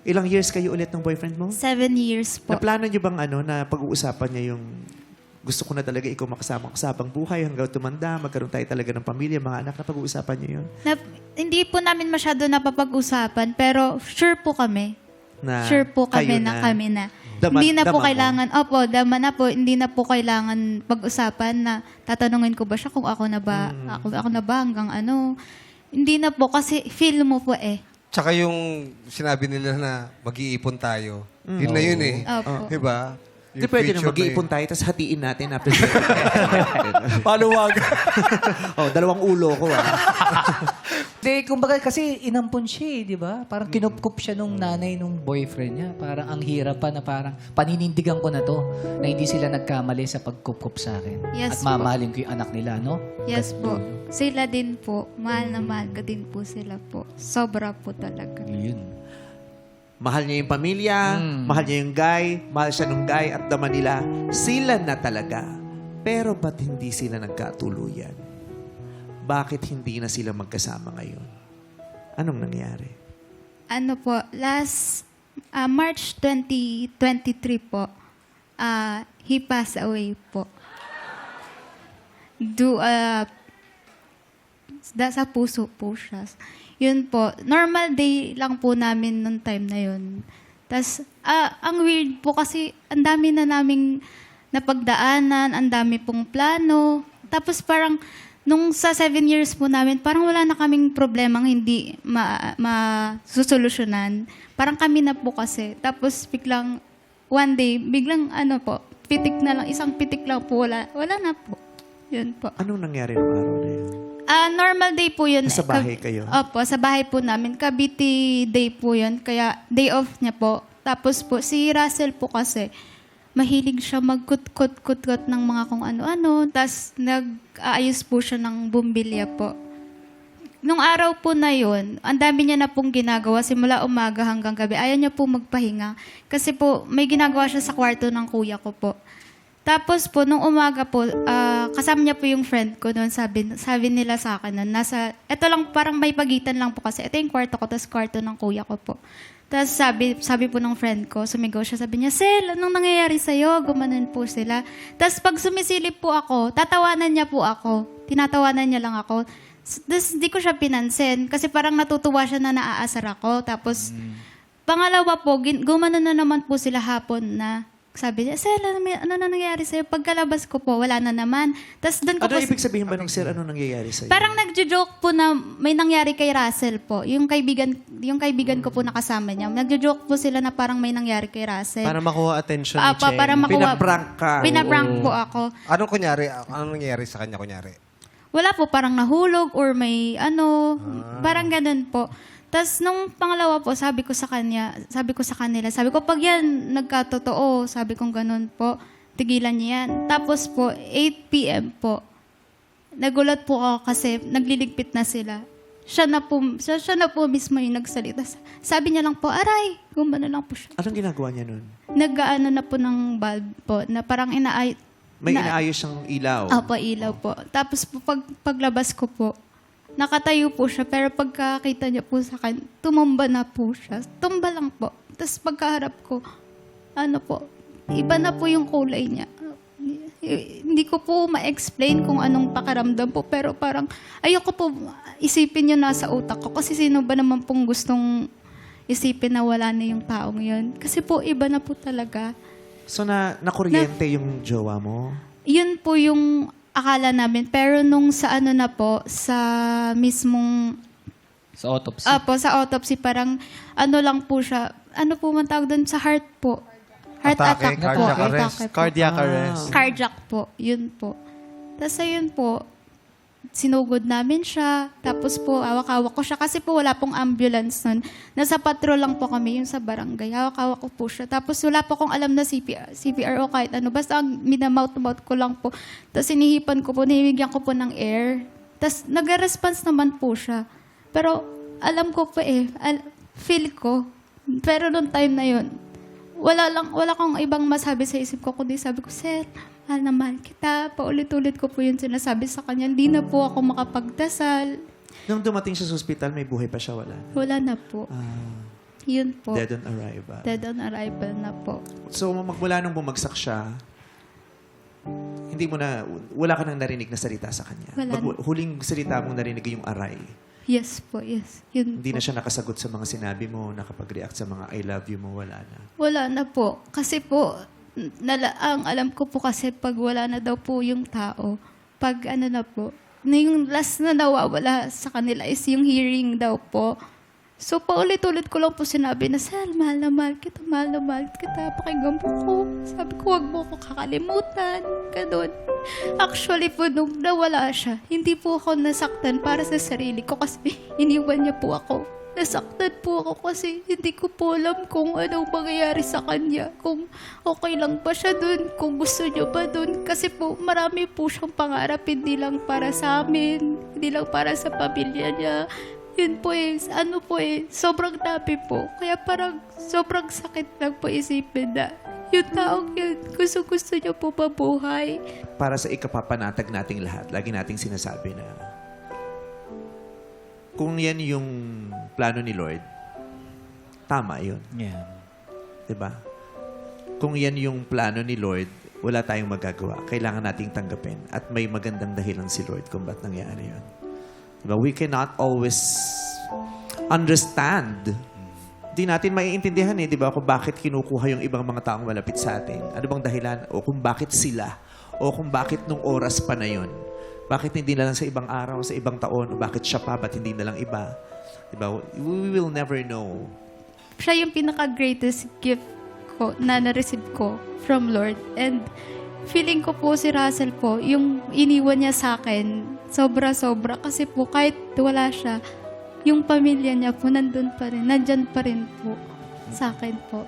Ilang years kayo ulit ng boyfriend mo? Seven years po. Naplano niyo bang ano na pag-uusapan niya yung gusto ko na talaga ikaw makasama ko sa habang buhay hanggang tumanda, magkaroon tayo talaga ng pamilya, mga anak na pag-uusapan niyo yun? Na, hindi po namin masyado napapag-usapan, pero sure po kami. Na sure po kami kayo na, kami na. Dama- hindi na po mo? kailangan, opo, dama na po, hindi na po kailangan pag-usapan na tatanungin ko ba siya kung ako na ba, Mm. ako, ako na ba hanggang ano. Hindi na po kasi feel mo po eh. Tsaka yung sinabi nila na mag-iipon tayo. Yun na yun eh. Opo. Diba? Hindi Yung pwede na future mag-iipon tayo, tapos hatiin natin after Paluwag. oh, dalawang ulo ko ah. Hindi, kumbaga kasi inampon siya eh, di ba? Parang kinupkup siya nung nanay nung boyfriend niya. Parang ang hirap pa na parang paninindigan ko na to na hindi sila nagkamali sa pagkupkup sa akin. Yes At mamahalin ko yung anak nila, no? Yes po. Sila din po. Mahal na mahal ko din po sila po. Sobra po talaga. Yun. Mahal niya yung pamilya, mahal niya yung guy, mahal siya nung guy at naman nila, sila na talaga. Pero ba't hindi sila nagkatuluyan? Bakit hindi na sila magkasama ngayon? Anong nangyari? Ano po, last ah, March 2023 po, ah, he passed away po. Do, ah, da, sa puso po siya. Yun po, normal day lang po namin nung time na yun. Tapos, ah, ang weird po kasi ang dami na naming napagdaanan, ang dami pong plano. Tapos parang, nung sa seven years po namin, parang wala na kaming problemang hindi ma, masusolusyonan. Parang kami na po kasi. Tapos biglang, one day, biglang ano po, pitik na lang, isang pitik lang po, wala, wala na po. Yun po. Anong nangyari nung araw na yun? Ah, normal day po yun. Nasa Ka- bahay kayo? Opo, sa bahay po namin. Cavite day po yun. Kaya day off niya po. Tapos po, si Russell po kasi, mahilig siya magkut-kut-kut-kut ng mga kung ano-ano. Tapos nag-aayos po siya ng bumbilya po. Nung araw po na yun, ang dami niya na pong ginagawa simula umaga hanggang gabi. Ayaw niya po magpahinga. Kasi po, may ginagawa siya sa kwarto ng kuya ko po. Tapos po, nung umaga po, ah, kasama niya po yung friend ko noon, sabi, sabi nila sa akin noon, nasa, eto lang, parang may pagitan lang po kasi, ito yung kwarto ko, tapos kwarto ng kuya ko po. Tapos sabi, sabi po ng friend ko, sumigaw siya, sabi niya, Sel, anong nangyayari sa'yo? Gumanon po sila. Tapos pag sumisilip po ako, tatawanan niya po ako. Tinatawanan niya lang ako. Tapos di ko siya pinansin kasi parang natutuwa siya na naaasar ako. Tapos Pangalawa po, gumanon na naman po sila hapon na sabi niya, Sel, ano, may- ano na nangyayari sa'yo? Pagkalabas ko po, wala na naman. Tapos doon ko Ano po... ibig sabihin ba ng sir, ano nangyayari sa'yo? Parang nagjo-joke po na may nangyari kay Russell po. Yung kaibigan, yung kaibigan ko po nakasama niya. Nagjo-joke po sila na parang may nangyari kay Russell. Para makuha attention Pa- ni pa- Cheng. para makuha. Pinaprank ka. Pinaprank po ako. Anong kunyari? Anong nangyari sa kanya kunyari? Wala po, parang nahulog or may ano, parang ganun po. Tapos nung pangalawa po, sabi ko sa kanya, sabi ko sa kanila, sabi ko, pag yan nagkatotoo, sabi kong ganun po, tigilan niya yan. Tapos po, 8 p.m. po, nagulat po ako kasi nagliligpit na sila. Siya na po, siya, siya na po mismo yung nagsalita. Sabi niya lang po, aray, gumano lang po siya. Anong ginagawa niya nun? Nag-ano na po ng bulb po, na parang inaay, May na- inaayos siyang ilaw. Opo, ilaw po. Tapos po, pag, paglabas ko po, nakatayo po siya, pero pagkakita niya po sa akin, tumumba na po siya. Tumba lang po. Tapos pagkaharap ko, ano po, iba na po yung kulay niya. Hindi ko po ma-explain kung anong pakaramdam po, pero parang ayoko po isipin yun nasa utak ko. Kasi sino ba naman pong gustong isipin na wala na yung taong yun? Kasi po, iba na po talaga. So na nakuryente yung jowa mo? Yun po yung akala namin. Pero nung sa ano na po, sa mismong, Sa autopsy. apo, sa autopsy, parang ano lang po siya, ano po man tawag doon, sa heart po. Heart Atake, attack po. cardiac arrest. Atake po. Cardiac arrest. Cardiac po, yun po. Tapos ayun po, sinugod namin siya. Tapos po, awak-awak ko siya. Kasi po wala pong ambulance nun. Nasa patrol lang po kami, yung sa barangay. Awak-awak ko po siya. Tapos wala po akong alam na CPR, CPR o kahit ano. Basta ang minamouth-mouth ko lang po. Tapos inihipan ko po, nihimigyan ko po ng air. Tapos nag-response naman po siya. Pero alam ko po eh, al- feel ko. Pero noong time na yun, wala lang, wala kong ibang masabi sa isip ko, kundi sabi ko, Sir, mahal na mahal kita. Paulit-ulit ko po yun sinasabi sa kanya. Hindi na po ako makapagdasal. Nung dumating siya sa ospital, may buhay pa siya, wala. Wala na po. Ah. Yun po. Dead on arrival. Dead on arrival na po. So, magmula nung bumagsak siya, hindi mo na, wala ka nang narinig na salita sa kanya. Wala Mag- huling salita mong narinig yung aray. Yes po, yes. Yun Hindi po. na siya nakasagot sa mga sinabi mo, nakapag-react sa mga I love you mo, wala na. Wala na po. Kasi po, nala, ang alam ko po kasi pag wala na daw po yung tao, pag ano na po, na yung last na nawawala sa kanila is yung hearing daw po. So, paulit-ulit ko lang po sinabi na, Sir, mahal na mahal kita, mahal na mahal kita, pakinggan mo ko. Sabi ko, huwag mo ko kakalimutan. Ganun. Actually po, nung nawala siya, hindi po ako nasaktan para sa sarili ko kasi iniwan niya po ako. Nasaktan po ako kasi hindi ko po alam kung anong mangyayari sa kanya. Kung okay lang ba siya dun, kung gusto niya ba dun. Kasi po, marami po siyang pangarap, hindi lang para sa amin, hindi lang para sa pamilya niya. Yun po eh, ano po eh, sobrang dami po. Kaya parang sobrang sakit lang po isipin na yung taong yun, gusto-gusto niya po mabuhay. Para sa ikapapanatag nating lahat, lagi nating sinasabi na kung yan yung plano ni Lord, tama yun. Yeah. 'Di ba? Kung yan yung plano ni Lord, wala tayong magagawa. Kailangan nating tanggapin. At may magandang dahilan si Lord kung ba't nangyari yun. Diba? We cannot always understand. Di natin maiintindihan eh, di ba, kung bakit kinukuha yung ibang mga taong malapit sa atin. Ano bang dahilan? O kung bakit sila? O kung bakit nung oras pa na yun? Bakit hindi na lang sa ibang araw, sa ibang taon? O bakit siya pa, ba't hindi na lang iba? Di ba? We will never know. siya yung pinaka-greatest gift ko na na-receive ko from Lord. And feeling ko po si Russell po, yung iniwan niya sa akin, sobra-sobra. Kasi po kahit wala siya, yung pamilya niya po nandun pa rin, nandyan pa rin po sa akin po.